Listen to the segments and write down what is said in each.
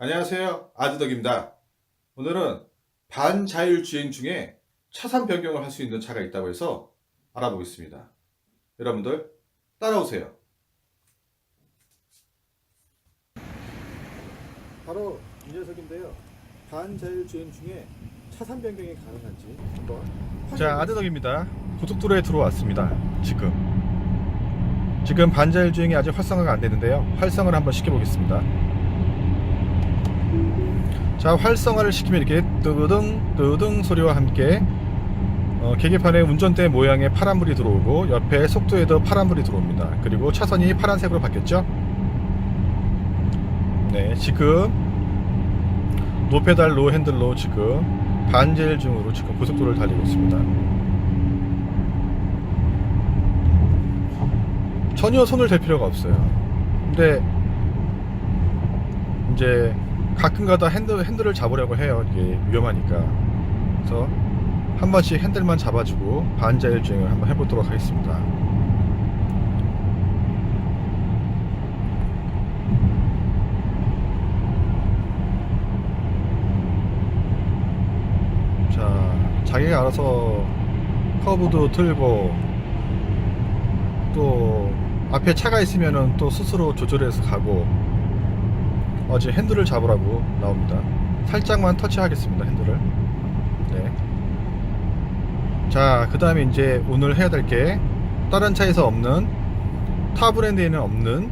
안녕하세요. 아드덕입니다. 오늘은 반자율 주행 중에 차선 변경을 할 수 있는 차가 있다고 해서 알아보겠습니다. 여러분들 따라오세요. 바로 이 녀석인데요. 반자율 주행 중에 차선 변경이 가능한지 한번 자, 아드덕입니다. 고속도로에 들어왔습니다. 지금. 지금 반자율 주행이 아직 활성화가 안 되는데요. 활성화를 한번 시켜보겠습니다. 자 활성화를 시키면 이렇게 뜨등 뜨등 소리와 함께 어, 계기판에 운전대 모양의 파란불이 들어오고 옆에 속도에도 파란불이 들어옵니다. 그리고 차선이 파란색으로 바뀌었죠? 네 지금 노페달 노 핸들로 지금 반제일 중으로 지금 고속도로를 달리고 있습니다. 전혀 손을 댈 필요가 없어요. 근데 이제 가끔가다 핸들, 핸들을 잡으려고 해요. 이게 위험하니까. 그래서 한 번씩 핸들만 잡아주고 반자율 주행을 한번 해보도록 하겠습니다. 자, 자기가 알아서 커브도 틀고 또 앞에 차가 있으면은 또 스스로 조절해서 가고 어, 지금 핸들을 잡으라고 나옵니다. 살짝만 터치하겠습니다. 핸들을. 네. 자, 그 다음에 이제 오늘 해야 될 게 다른 차에서 없는 타 브랜드에는 없는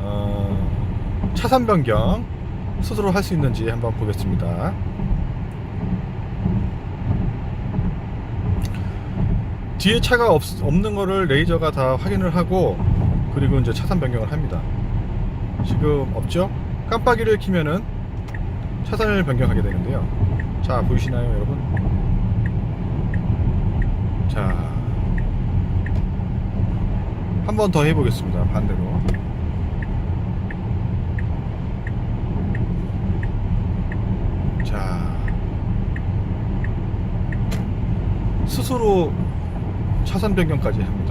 어, 차선 변경 스스로 할 수 있는지 한번 보겠습니다. 뒤에 차가 없, 없는 거를 레이저가 다 확인을 하고 그리고 이제 차선 변경을 합니다. 지금 없죠? 깜빡이를 키면은 차선을 변경하게 되는데요. 자, 보이시나요, 여러분? 자, 한 번 더 해보겠습니다. 반대로. 자, 스스로 차선 변경까지 합니다.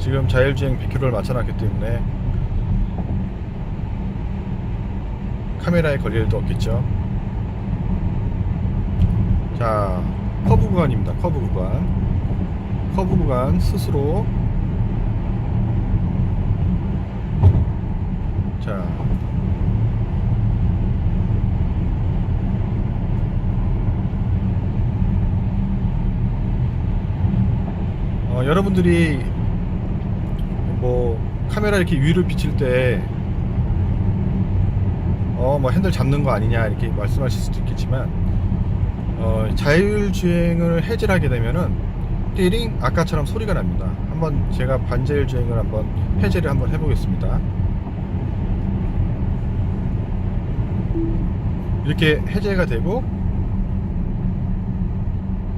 지금 자율주행 100km를 맞춰놨기 때문에 카메라에 걸릴 일도 없겠죠. 자 커브 구간입니다. 커브 구간. 커브 구간 스스로. 자. 어, 여러분들이 뭐 카메라 이렇게 위를 비칠 때 어 뭐 핸들 잡는 거 아니냐 이렇게 말씀하실 수도 있겠지만 어 자율주행을 해제하게 되면은 띠링 아까처럼 소리가 납니다. 한번 제가 반자율 주행을 한번 해제를 한번 해보겠습니다. 이렇게 해제가 되고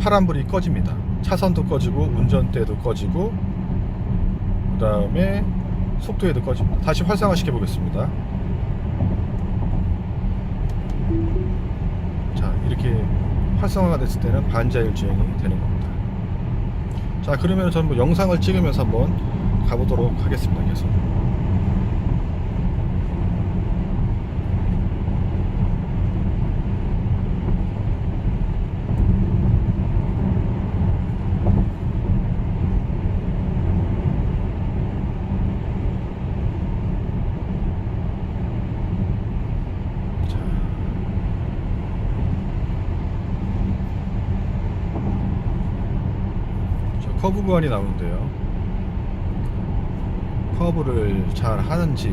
파란불이 꺼집니다. 차선도 꺼지고 운전대도 꺼지고 그 다음에 속도에도 꺼집니다 다시 활성화 시켜 보겠습니다. 자 이렇게 활성화가 됐을 때는 반자율 주행이 되는 겁니다. 자 그러면 저는 뭐 영상을 찍으면서 한번 가보도록 하겠습니다 계속 자. 저 커브 구간이 나오는데요. 커브를 잘 하는지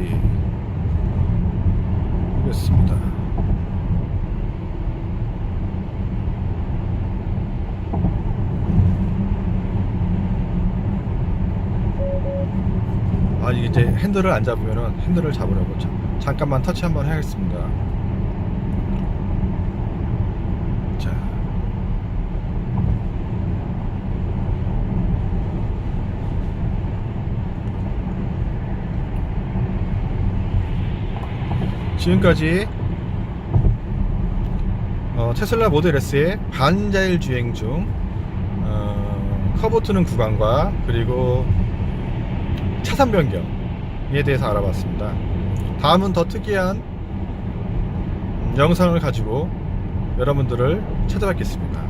보겠습니다. 아 이게 이제 핸들을 안 잡으면은 핸들을 잡으려고 자- 잠깐만 터치 한번 해야겠습니다. 자. 지금까지 어, 테슬라 모델 S의 반자율 주행 중 어, 커브 트는 구간과 그리고 차선 변경에 대해서 알아봤습니다. 다음은 더 특이한 영상을 가지고 여러분들을 찾아뵙겠습니다.